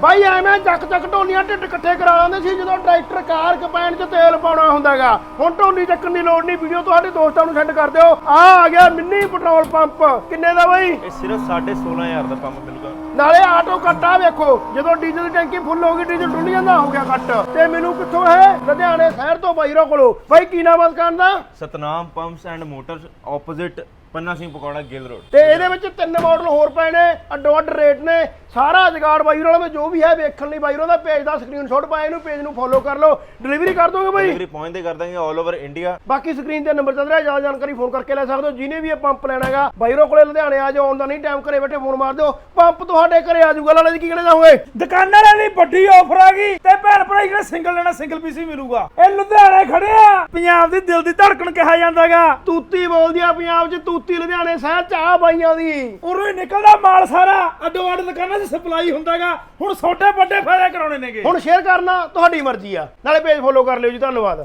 ਬਾਈ ਐਵੇਂ ਚੱਕ ਚੱਕ ਢੋਲੀਆਂ ਢਿੱਡ ਇਕੱਠੇ ਕਰਾ ਲੈਂਦੇ ਸੀ ਜਦੋਂ ਟਰੈਕਟਰ ਕਾਰ ਕੰਬਾਈਨ 'ਚ ਤੇਲ ਪਾਉਣਾ ਹੁੰਦਾਗਾ। ਹੁਣ ਢੋਲੀ ਚੱਕਣ ਦੀ ਲੋੜ ਨਹੀਂ ਵੀਡੀਓ ਤੁਹਾਡੇ ਦੋਸਤਾਂ ਨੂੰ ਸੈਂਡ ਕਰ ਦਿਓ। ਆ ਆ ਗਿਆ ਮਿੰਨੀ ਪੈਟਰੋਲ ਪੰਪ। ਕਿੰਨੇ ਦਾ ਬਾਈ? ਇਹ ਸਿਰਫ 16500 ਦਾ ਪੰਪ ਮਿਲੂਗਾ। ਨਾਲੇ ਆਟੋ ਕੱਟ ਵੇਖੋ। ਜਦੋਂ ਡੀਜ਼ਲ ਦੀ ਟੈਂਕੀ ਫੁੱਲ ਹੋ ਗਈ ਡੀਜ਼ਲ ਡੁੱਲ ਜਾਂਦਾ ਹੋ ਗਿਆ ਕੱਟ ਤੇ ਮੈਨੂੰ ਕਿੱਥੋਂ ਹੈ ਲੁਧਿਆਣੇ ਸ਼ਹਿਰ ਤੋਂ ਬਾਈਰੋ ਕੋਲੋਂ ਬਾਈ ਕੀ ਨਾਮ ਆ ਦੁਕਾਨ ਦਾ? Satnam pumps and motors opposite Panna Singh pakora Gill road. ਤੇ ਇਹਦੇ ਵਿੱਚ ਤਿੰਨ ਮਾਡਲ ਹੋਰ ਪਏ ਨੇ ਅੱਡੋ ਅੱਡ ਰੇਟ ਨੇ। ਸਾਰਾ ਜਗਾੜ ਬਾਈਰੋ ਵਾਲਾ ਵਿੱਚ ਜੋ ਵੀ ਹੈ ਵੇਖਣ ਲਈ ਬਾਈਰੋ ਦਾ ਪੇਜ ਦਾ ਸਕਰੀਨਸ਼ਾਟ ਪਾਇਆ ਇਹਨੂੰ ਪੇਜ ਨੂੰ ਫੋਲੋ ਕਰ ਲਓ। ਡਿਲੀਵਰੀ ਕਰ ਦੋਗੇ ਬਾਈ? ਡਿਲੀਵਰੀ ਪਹੁੰਚਦੇ ਕਰ ਦਾਂਗੇ 올 ਓਵਰ ਇੰਡੀਆ ਬਾਕੀ ਸਕਰੀਨ ਤੇ ਨੰਬਰ ਚੱਲ ਰਿਹਾ ਜ਼ਿਆਦਾ ਜਾਣਕਾਰੀ ਫੋਨ ਕਰਕੇ ਲੈ ਸਕਦੇ ਹੋ। ਜਿਹਨੇ ਵੀ ਇਹ ਪੰਪ ਲੈਣਾ ਹੈਗਾ ਬਾਈਰੋ ਕੋਲੇ ਲੁਧਿਆਣੇ ਆ ਜਾਓ ਆਉਣ ਦਾ ਨਹੀਂ ਟਾਈਮ ਘਰੇ ਬੈਠੇ ਫੋਨ ਮਾਰ ਦਿਓ। ਪੰਪ ਤੁਹਾਡੇ ਘਰੇ ਆ ਜਾਊਗਾ ਲਾਲੇ ਜੀ ਕੀ ਕਹਿਣਾ ਚਾਹੋਗੇ ਦੁਕਾਨਾਂ ਵਾਲੀ ਵੱਡੀ ਆਫਰ ਆ ਗਈ ਤੇ ਭੈਣ ਭਰਾ ਜਿਹੜਾ ਸਿੰਗਲ ਲੈਣਾ ਸਿੰਗਲ ਪੀਸ ਹੀ ਮਿਲੂਗਾ। ਇਹ ਲੁਧਿਆਣੇ ਖੜੇ ਆ। ਪੰਜਾਬ ਦੀ ਦਿਲ ਦੀ ਧੜਕਣ ਕਿਹਾ ਜਾਂਦਾਗਾ। ਤੂਤੀ ਬੋਲਦੀ ਆ ਪੰਜਾਬ 'ਚ ਤੂਤੀ ਲੁਧਿਆਣੇ ਸ਼ਹਿਰ 'ਚ ਆ ਬਾਈਆਂ ਦੀ। ਉਰੋਂ ਨਿਕਲਦਾ ਮਾਲ ਸਾਰਾ। ਅੱਡੋ ਅੱਡ ਦੁਕਾਨਾਂ 'ਚ ਸਪਲਾਈ ਹੁੰਦਾਗਾ। ਹੁਣ ਛੋਟੇ ਵੱਡੇ ਫਾਇਦੇ ਕਰਾਉਣੇ ਨੇਗੇ। ਹੁਣ ਸ਼ੇਅਰ ਕਰਨਾ ਤੁਹਾਡੀ ਮਰਜ਼ੀ ਆ। ਨਾਲੇ ਪੇਜ ਫੋਲੋ ਕਰ ਲਿਓ ਜੀ ਧੰਨਵਾਦ।